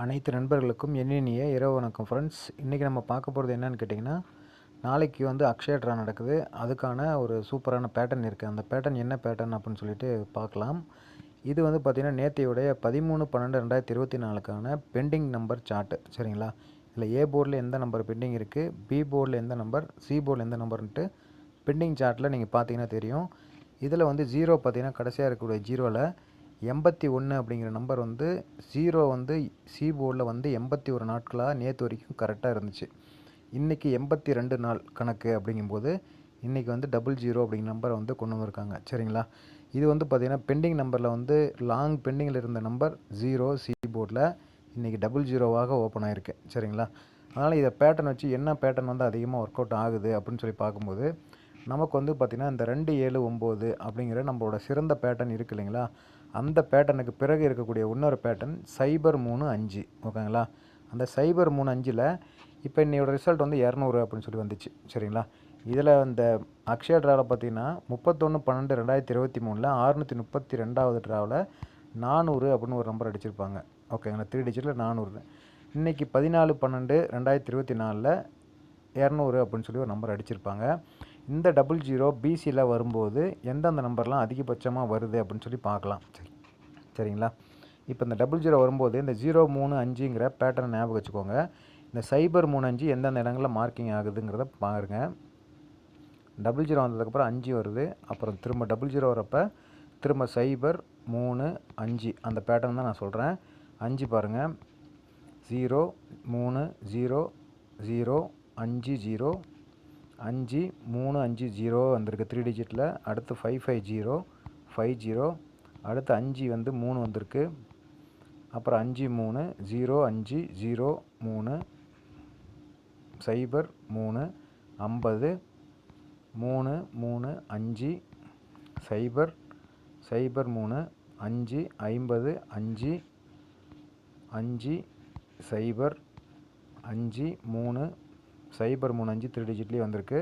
அனைத்து நண்பர்களுக்கும் இனிய இரவு வணக்கம் ஃப்ரெண்ட்ஸ் இன்றைக்கி நம்ம பார்க்க போகிறது என்னென்னு கேட்டிங்கன்னா நாளைக்கு வந்து அக்ஷய ட்ரா நடக்குது. அதுக்கான ஒரு சூப்பரான பேட்டர்ன் இருக்குது அந்த பேட்டர்ன் என்ன பேட்டர்ன் அப்படின்னு சொல்லிட்டு பார்க்கலாம். இது வந்து பார்த்திங்கன்னா நேற்றையுடைய பதிமூணு பன்னெண்டு ரெண்டாயிரத்தி இருபத்தி நாலுக்கான பெண்டிங் நம்பர் சார்ட்டு சரிங்களா? இல்லை ஏ போர்டில் எந்த நம்பர் பெண்டிங் இருக்குது பி போர்டில் எந்த நம்பர் சி போர்டில் எந்த நம்பர்ன்ட்டு பெண்டிங் சார்ட்டில் நீங்கள் பார்த்தீங்கன்னா தெரியும். இதில் வந்து ஜீரோ பார்த்திங்கன்னா கடைசியாக இருக்கக்கூடிய ஜீரோவில் எண்பத்தி ஒன்று அப்படிங்கிற நம்பர் வந்து ஜீரோ வந்து சி போர்டில் வந்து எண்பத்தி ஒரு நாட்களாக நேற்று வரைக்கும் கரெக்டாக இருந்துச்சு. இன்றைக்கி எண்பத்தி ரெண்டு நாள் கணக்கு அப்படிங்கும்போது இன்றைக்கி வந்து டபுள் ஜீரோ அப்படிங்கிற நம்பரை வந்து கொண்டு வந்திருக்காங்க. சரிங்களா? இது வந்து பார்த்திங்கன்னா பெண்டிங் நம்பரில் வந்து லாங் பெண்டிங்கில் இருந்த நம்பர் ஜீரோ சி போர்டில் இன்றைக்கி டபுள் ஜீரோவாக ஓப்பன் ஆகிருக்கு சரிங்களா? அதனால் இதை பேட்டர்ன் வச்சு என்ன பேட்டர்ன் வந்து அதிகமாக ஒர்க் அவுட் ஆகுது அப்படின்னு சொல்லி பார்க்கும்போது நமக்கு வந்து பார்த்திங்கன்னா இந்த ரெண்டு ஏழு ஒம்பது அப்படிங்கிற நம்மளோட சிறந்த பேட்டர்ன் இருக்கு இல்லைங்களா? அந்த பேட்டர்னுக்கு பிறகு இருக்கக்கூடிய இன்னொரு பேட்டர்ன் சைபர் மூணு அஞ்சு ஓகேங்களா? அந்த சைபர் மூணு அஞ்சில் இப்போ இன்னையோட ரிசல்ட் வந்து இரநூறு அப்படின்னு சொல்லி வந்துச்சு சரிங்களா? இதில் இந்த அக்ஷய ட்ராவில் பார்த்தீங்கன்னா முப்பத்தொன்று பன்னெண்டு ரெண்டாயிரத்தி இருபத்தி மூணில் அறுநூற்றி முப்பத்தி ரெண்டாவது ட்ராவில் நானூறு அப்படின்னு ஒரு நம்பர் அடிச்சிருப்பாங்க ஓகேங்களா? த்ரீ டிஜிட்டில் நானூறு. இன்றைக்கி பதினாலு பன்னெண்டு ரெண்டாயிரத்தி இருபத்தி நாலில் இரநூறு அப்படின்னு சொல்லி ஒரு நம்பர் அடிச்சிருப்பாங்க. இந்த டபுள் ஜீரோ பிசியில் வரும்போது எந்தெந்த நம்பர்லாம் அதிகபட்சமாக வருது அப்படின்னு சொல்லி பார்க்கலாம். சரி. சரிங்களா? இப்போ இந்த டபுள் ஜீரோ வரும்போது இந்த ஜீரோ மூணு அஞ்சுங்கிற பேட்டர்ன் ஞாபகம் வச்சுக்கோங்க. இந்த சைபர் மூணு அஞ்சு எந்தெந்த இடங்களில் மார்க்கிங் ஆகுதுங்கிறத பாருங்க. டபுள் ஜீரோ வந்ததுக்கப்புறம் அஞ்சு வருது. அப்புறம் திரும்ப டபுள் ஜீரோ வரப்போ திரும்ப சைபர் மூணு அஞ்சு அந்த பேட்டர்ன் தான் நான் சொல்கிறேன் அஞ்சு பாருங்கள் ஜீரோ மூணு ஜீரோ ஜீரோ அஞ்சு ஜீரோ அஞ்சு மூணு அஞ்சு ஜீரோ வந்திருக்கு த்ரீ டிஜிட்டில் அடுத்து five five zero five zero அடுத்து அஞ்சு வந்து மூணு வந்திருக்கு. அப்புறம் அஞ்சு மூணு ஜீரோ அஞ்சு ஜீரோ மூணு சைபர் மூணு ஐம்பது மூணு மூணு அஞ்சு சைபர் சைபர் மூணு அஞ்சு ஐம்பது அஞ்சு அஞ்சு சைபர் அஞ்சு மூணு சைபர் மூணு அஞ்சு த்ரீ டிஜிட்லேயும் வந்திருக்கு.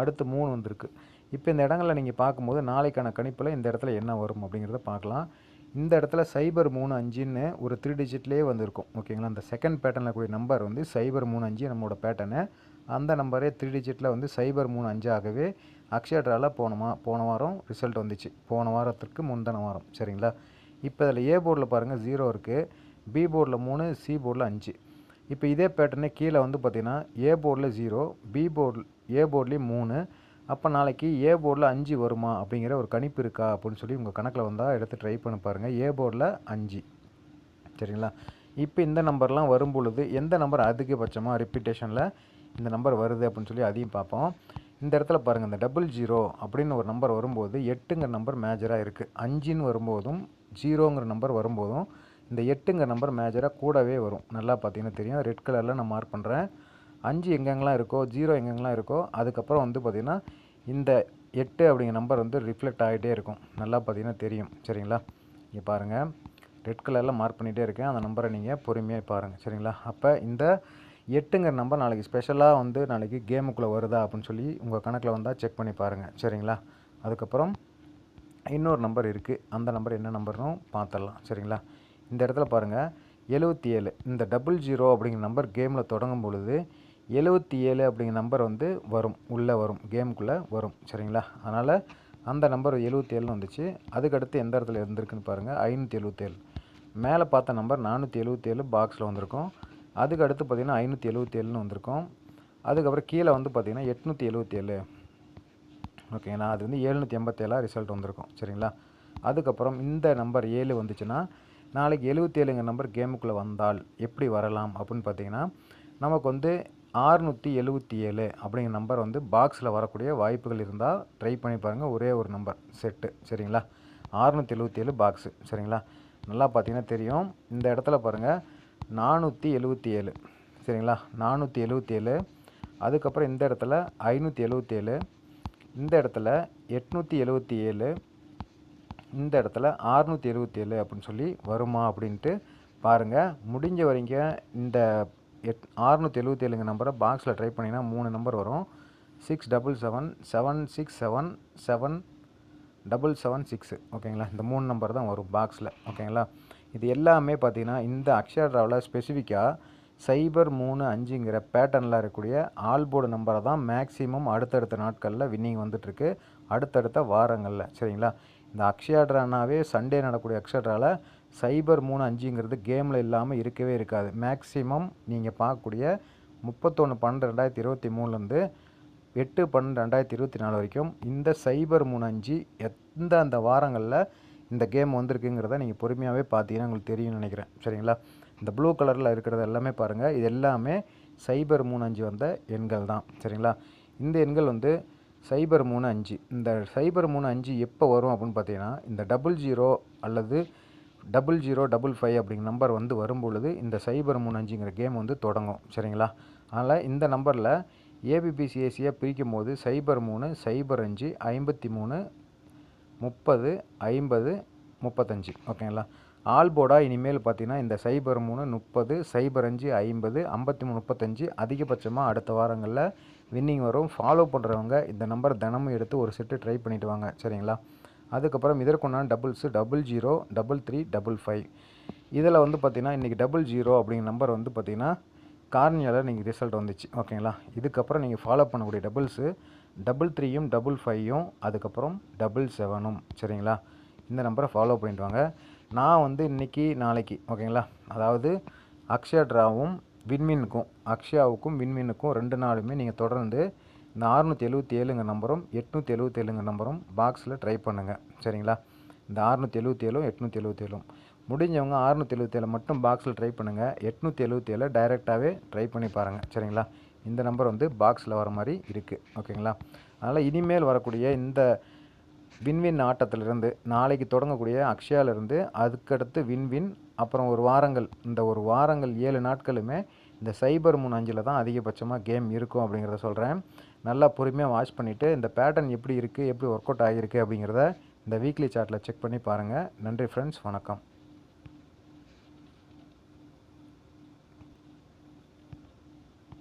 அடுத்து மூணு வந்திருக்கு. இப்போ இந்த இடங்களில் நீங்கள் பார்க்கும்போது நாளைக்கான கணிப்பில் இந்த இடத்துல என்ன வரும் அப்படிங்கிறத பார்க்கலாம். இந்த இடத்துல சைபர் மூணு அஞ்சுன்னு ஒரு த்ரீ டிஜிட்லேயே வந்திருக்கும். ஓகேங்களா? அந்த செகண்ட் பேட்டர்னில் கூடிய நம்பர் வந்து சைபர் மூணு அஞ்சு நம்மளோட பேட்டர்னு அந்த நம்பரே த்ரீ டிஜிட்டில் வந்து சைபர் மூணு அஞ்சாகவே அக்ஷயட்ராவில் போனமா போன போன வாரம் ரிசல்ட் வந்துச்சு. போன வாரத்திற்கு முந்தின வாரம். சரிங்களா? இப்போ இதில் ஏ போர்டில் பாருங்கள் ஜீரோ இருக்குது பி போர்டில் மூணு சி போர்டில் அஞ்சு. இப்போ இதே பேட்டர்னே கீழே வந்து பார்த்திங்கன்னா ஏ போர்டில் ஜீரோ பி போர்டு ஏ போர்ட்லேயும் மூணு. அப்போ நாளைக்கு ஏ போர்டில் அஞ்சு வருமா அப்படிங்கிற ஒரு கணிப்பு இருக்கா அப்படின்னு சொல்லி உங்கள் கணக்கில் வந்தால் எடுத்து ட்ரை பண்ணி பாருங்கள் ஏ போர்டில் அஞ்சு. சரிங்களா? இப்போ இந்த நம்பர்லாம் வரும் பொழுது எந்த நம்பர் அதிகபட்சமாக ரிப்பீட்டேஷனில் இந்த நம்பர் வருது அப்படின்னு சொல்லி அதையும் பார்ப்போம். இந்த இடத்துல பாருங்கள் இந்த டபுள் ஜீரோ அப்படின்னு ஒரு நம்பர் வரும்போது எட்டுங்கிற நம்பர் மேஜராக இருக்குது அஞ்சுன்னு வரும்போதும் ஜீரோங்கிற நம்பர் வரும்போதும் இந்த எட்டுங்கிற நம்பர் மேஜராக கூடவே வரும். நல்லா பார்த்தீங்கன்னா தெரியும். ரெட் கலரில் நான் மார்க் பண்ணுறேன் அஞ்சு எங்கெங்கெல்லாம் இருக்கோ ஜீரோ எங்கெங்கெல்லாம் இருக்கோ அதுக்கப்புறம் வந்து பார்த்திங்கன்னா இந்த எட்டு அப்படிங்கிற நம்பர் வந்து ரிஃப்ளெக்ட் ஆகிட்டே இருக்கும். நல்லா பார்த்தீங்கன்னா தெரியும். சரிங்களா? இங்கே பாருங்கள் ரெட் கலரில் மார்க் பண்ணிகிட்டே இருக்கேன். அந்த நம்பரை நீங்கள் பொறுமையாக பாருங்கள் சரிங்களா? அப்போ இந்த எட்டுங்கிற நம்பர் நாளைக்கு ஸ்பெஷலாக வந்து நாளைக்கு கேமுக்குள்ளே வருதா அப்படின்னு சொல்லி உங்கள் கணக்கில் வந்தால் செக் பண்ணி பாருங்கள் சரிங்களா? அதுக்கப்புறம் இன்னொரு நம்பர் இருக்குது அந்த நம்பர் என்ன நம்பர்னும் பார்த்துடலாம். சரிங்களா? இந்த இடத்துல பாருங்கள் எழுபத்தி ஏழு. இந்த டபுள் ஜீரோ அப்படிங்கிற நம்பர் கேமில் தொடங்கும் பொழுது எழுபத்தி ஏழு அப்படிங்கிற நம்பர் வந்து வரும். உள்ளே வரும். கேமுக்குள்ளே வரும். சரிங்களா? அதனால் அந்த நம்பர் எழுபத்தி ஏழுன்னு வந்துச்சு. அதுக்கடுத்து எந்த இடத்துல இருந்திருக்குன்னு பாருங்கள் ஐநூற்றி எழுபத்தேழு மேலே பார்த்த நம்பர் நானூற்றி எழுபத்தேழு பாக்ஸில் வந்திருக்கும். அதுக்கு அடுத்து பார்த்திங்கன்னா ஐநூற்றி எழுபத்தேழுன்னு வந்திருக்கும். அதுக்கப்புறம் கீழே வந்து பார்த்திங்கன்னா எட்நூற்றி எழுபத்தேழு ஓகேங்களா? அது வந்து எழுநூற்றி எண்பத்தேழாக ரிசல்ட் வந்திருக்கும். சரிங்களா? அதுக்கப்புறம் இந்த நம்பர் ஏழு வந்துச்சுன்னா நாளைக்கு எழுபத்தேழுங்க நம்பர் கேமுக்குள்ளே வந்தால் எப்படி வரலாம் அப்படின்னு பார்த்தீங்கன்னா நமக்கு வந்து ஆறுநூற்றி எழுபத்தி ஏழு அப்படிங்கிற நம்பர் வந்து பாக்ஸில் வரக்கூடிய வாய்ப்புகள் இருந்தால் ட்ரை பண்ணி பாருங்கள் ஒரே ஒரு நம்பர் செட்டு சரிங்களா? ஆறுநூற்றி எழுபத்தி ஏழு பாக்ஸு சரிங்களா? நல்லா பார்த்தீங்கன்னா தெரியும். இந்த இடத்துல பாருங்கள் நானூற்றி எழுபத்தி ஏழு சரிங்களா? நானூற்றி எழுபத்தி ஏழு அதுக்கப்புறம் இந்த இடத்துல ஐநூற்றி எழுபத்தி ஏழு இந்த இடத்துல எட்நூற்றி எழுபத்தி ஏழு இந்த இடத்துல ஆறுநூற்றி எழுபத்தேழு அப்படின்னு சொல்லி வருமா அப்படின்ட்டு பாருங்கள் முடிஞ்ச வரைங்க இந்த எட் ஆறுநூற்றி எழுபத்தி ஏழுங்க நம்பரை பாக்ஸில் ட்ரை பண்ணிங்கன்னா மூணு நம்பர் வரும். Six double seven seven six seven seven double seven six ஓகேங்களா இந்த மூணு நம்பர் தான் வரும் பாக்ஸில் ஓகேங்களா இது எல்லாமே பார்த்திங்கன்னா இந்த அக்ஷயா ட்ராவில் ஸ்பெசிஃபிக்காக சைபர் மூணு அஞ்சுங்கிற பேட்டர்னில் இருக்கக்கூடிய ஆல் போர்டு நம்பரை தான் மேக்ஸிமம் அடுத்தடுத்த நாட்களில் வின்னிங் வந்துட்டுருக்கு அடுத்தடுத்த வாரங்களில். சரிங்களா? இந்த அக்ஷயா ட்ரானாவே சண்டே நடக்கூடிய அக்ஷயாட்ராவில் சைபர் மூணு அஞ்சுங்கிறது கேமில் இல்லாமல் இருக்கவே இருக்காது. மேக்ஸிமம் நீங்கள் பார்க்கக்கூடிய முப்பத்தொன்று பன்னெண்டு ரெண்டாயிரத்தி இருபத்தி மூணுலேருந்து எட்டு பன்னெண்டு ரெண்டாயிரத்தி இருபத்தி நாலு வரைக்கும் இந்த சைபர் மூணு அஞ்சு எந்த அந்த வாரங்களில் இந்த கேம் வந்திருக்குங்கிறத நீங்கள் பொறுமையாகவே பார்த்தீங்கன்னா உங்களுக்கு தெரியும்னு நினைக்கிறேன். சரிங்களா? இந்த ப்ளூ கலரில் இருக்கிறது எல்லாமே பாருங்கள் இது எல்லாமே சைபர் மூணு அஞ்சு வந்த எண்கள் தான் சரிங்களா? இந்த எண்கள் வந்து சைபர் மூணு அஞ்சு. இந்த சைபர் மூணு அஞ்சு எப்போ வரும் அப்படின்னு பார்த்தீங்கன்னா இந்த டபுள் ஜீரோ அல்லது டபுள் ஜீரோ டபுள் ஃபைவ் அப்படிங்கிற நம்பர் வந்து வரும்பொழுது இந்த சைபர் மூணு அஞ்சுங்கிற கேம் வந்து தொடங்கும். சரிங்களா? அதனால் இந்த நம்பரில் ஏபிபிசிஎஸ்சியை பிரிக்கும் போது சைபர் மூணு சைபர் அஞ்சு ஐம்பத்தி மூணு முப்பது ஐம்பது முப்பத்தஞ்சு. ஓகேங்களா? ஆல்போர்டாக இனிமேல் பார்த்தீங்கன்னா இந்த சைபர் மூணு முப்பது சைபர் அஞ்சு ஐம்பது ஐம்பத்தி மூணு முப்பத்தஞ்சு அதிகபட்சமாக அடுத்த வாரங்களில் வின்னிங் வரும். ஃபாலோ பண்ணுறவங்க இந்த நம்பர் தினமும் எடுத்து ஒரு செட்டு ட்ரை பண்ணிட்டு வாங்க. சரிங்களா? அதுக்கப்புறம் இதற்குண்டான doubles double zero double three double five இதில் வந்து பார்த்திங்கன்னா இன்றைக்கி டபுள் ஜீரோ அப்படிங்கிற நம்பர் வந்து பார்த்திங்கன்னா கார்னியால் நீங்கள் ரிசல்ட் வந்துச்சு. ஓகேங்களா? இதுக்கப்புறம் நீங்கள் ஃபாலோ பண்ணக்கூடிய டபுள்ஸு டபுள் த்ரீயும் டபுள் ஃபைவும் அதுக்கப்புறம் டபுள் செவனும் சரிங்களா? இந்த நம்பரை ஃபாலோ பண்ணிட்டு வாங்க. நான் வந்து இன்றைக்கி நாளைக்கு ஓகேங்களா? அதாவது அக்ஷயா ட்ராவும் விண்மீனுக்கும் அக்ஷயாவுக்கும் விண்மீனுக்கும் ரெண்டு நாளுமே நீங்கள் தொடர்ந்து இந்த அறுநூற்றி எழுபத்தி ஏழுங்க நம்பரும் எட்நூற்றி எழுபத்தி ஏழுங்க நம்பரும் பாக்ஸில் ட்ரை பண்ணுங்கள் சரிங்களா? இந்த அறுநூற்றி எழுபத்தி ஏழும் எட்நூற்றி எழுபத்தி ஏழும் முடிஞ்சவங்க அறுநூற்றி எழுபத்தி ஏழு மட்டும் பாக்ஸில் ட்ரை பண்ணுங்கள் எட்நூற்றி எழுபத்தி ஏழு டைரெக்டாகவே ட்ரை பண்ணி பாருங்கள் சரிங்களா? இந்த நம்பர் வந்து பாக்ஸில் வர மாதிரி இருக்குது ஓகேங்களா? அதனால் இனிமேல் வரக்கூடிய இந்த விண்வின் ஆட்டத்திலிருந்து நாளைக்கு தொடங்கக்கூடிய அக்ஷயாவிலிருந்து அதுக்கடுத்து விண்வின் அப்புறம் ஒரு வாரங்கள் இந்த ஒரு வாரங்கள் ஏழு நாட்களுமே இந்த சைபர் மூணு அஞ்சில் தான் அதிகபட்சமாக கேம் இருக்கும் அப்படிங்கிறத சொல்கிறேன் நல்லா பொறுமையாக வாட்ச் பண்ணிவிட்டு இந்த பேட்டர்ன் எப்படி இருக்குது எப்படி ஒர்க் அவுட் ஆகியிருக்கு அப்படிங்கிறத இந்த வீக்லி சார்ட்டில் செக் பண்ணி பாருங்கள் நன்றி ஃப்ரெண்ட்ஸ் வணக்கம்.